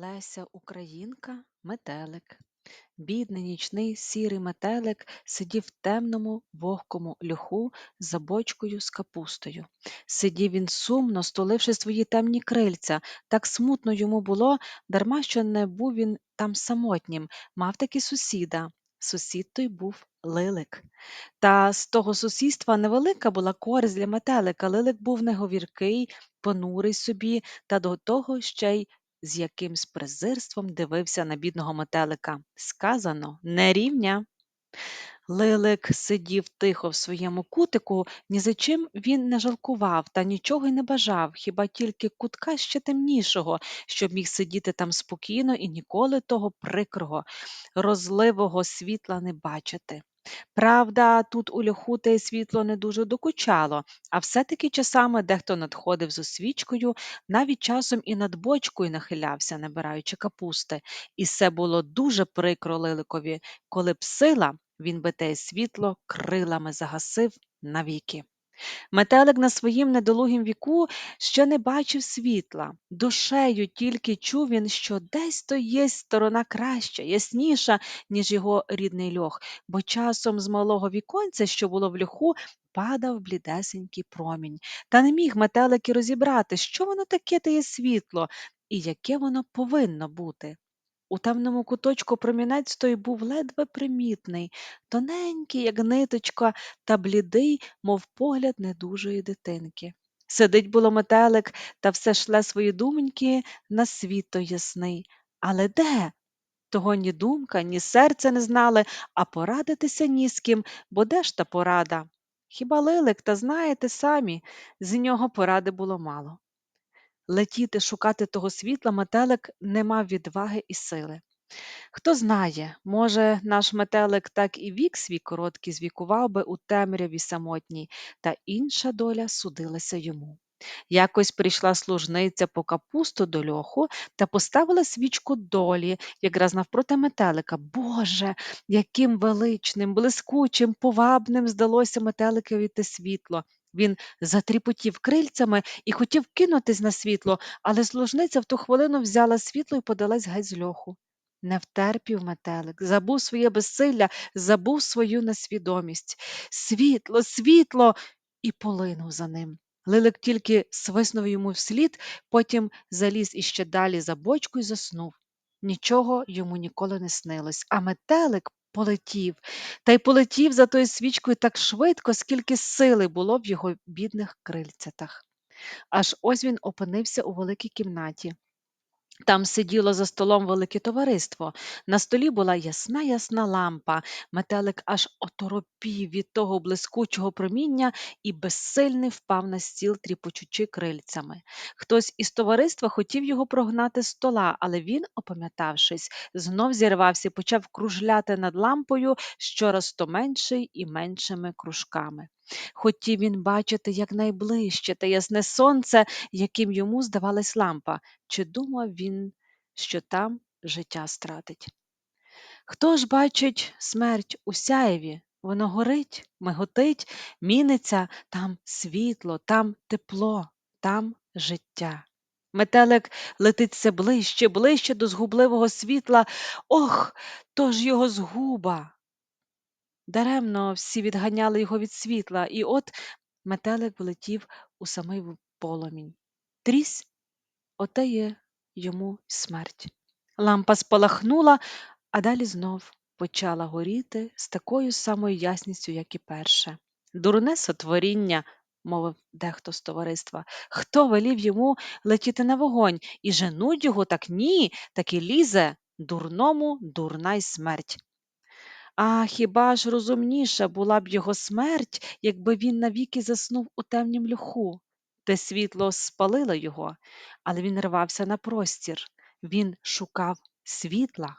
Леся Українка метелик. Бідний нічний сірий метелик сидів в темному вогкому льоху за бочкою з капустою. Сидів він сумно, стуливши свої темні крильця. Так смутно йому було, дарма що не був він там самотнім, мав таки сусіда. Сусід той був лилик. Та з того сусідства невелика була користь для метелика. Лилик був неговіркий, понурий собі, та до того ще й з якимсь презирством дивився на бідного метелика. Сказано не рівня. Лилик сидів тихо в своєму кутику, ні за чим він не жалкував та нічого й не бажав, хіба тільки кутка ще темнішого, щоб міг сидіти там спокійно і ніколи того прикрого, розливого світла не бачити. Правда, тут у льоху те світло не дуже докучало, а все-таки часами дехто надходив з освічкою, навіть часом і над бочкою нахилявся, набираючи капусти, і це було дуже прикро Лиликові, коли б сила, він би те світло крилами загасив навіки. Метелик на своїм недолугім віку ще не бачив світла. Душею тільки чув він, що десь то є сторона краща, ясніша, ніж його рідний льох, бо часом з малого віконця, що було в льоху, падав блідесенький промінь. Та не міг метелик і розібрати, що воно таке те є світло і яке воно повинно бути. У темному куточку промінець той був ледве примітний, тоненький, як ниточка, та блідий, мов погляд недужої дитинки. Сидить було метелик та все шле свої думоньки на світ той ясний. Але де? Того ні думка, ні серце не знали, а порадитися ні з ким, бо де ж та порада? Хіба лилик, та знаєте самі, з нього поради було мало. Летіти шукати того світла метелик не мав відваги і сили. Хто знає, може, наш метелик так і вік свій короткий звікував би у темряві самотній, та інша доля судилася йому. Якось прийшла служниця по капусту до льоху та поставила свічку долі, якраз навпроти метелика. Боже, яким величним, блискучим, повабним здалося метеликові те світло. Він затріпотів крильцями і хотів кинутись на світло, але служниця в ту хвилину взяла світло і подалась геть з льоху. Не втерпів метелик, забув своє безсилля, забув свою несвідомість. Світло, світло, і полинув за ним. Лилик тільки свиснув йому вслід, потім заліз іще далі за бочку і заснув. Нічого йому ніколи не снилось, а метелик полетів, та й полетів за тою свічкою так швидко, скільки сили було в його бідних крильцятах. Аж ось він опинився у великій кімнаті. Там сиділо за столом велике товариство. На столі була ясна ясна лампа. Метелик аж оторопів від того блискучого проміння і безсильний впав на стіл, тріпочучи крильцями. Хтось із товариства хотів його прогнати з стола, але він, опам'ятавшись, знов зірвався і почав кружляти над лампою щораз то менший і меншими кружками. Хотів він бачити якнайближче те ясне сонце, яким йому здавалась лампа, чи думав він, що там життя стратить. Хто ж бачить смерть у сяєві? Воно горить, миготить, міниться, там світло, там тепло, там життя. Метелик летить все ближче, ближче до згубливого світла. Ох, то ж його згуба. Даремно всі відганяли його від світла, і от метелик влетів у самий поломінь. Трісь, оте є йому смерть. Лампа спалахнула, а далі знов почала горіти з такою самою ясністю, як і перше. Дурне сотворіння, мовив дехто з товариства. Хто велів йому летіти на вогонь і женуть його так ні, так і лізе, дурному дурна й смерть. А хіба ж розумніша була б його смерть, якби він навіки заснув у темнім льоху? Те світло спалило його, але він рвався на простір, він шукав світла.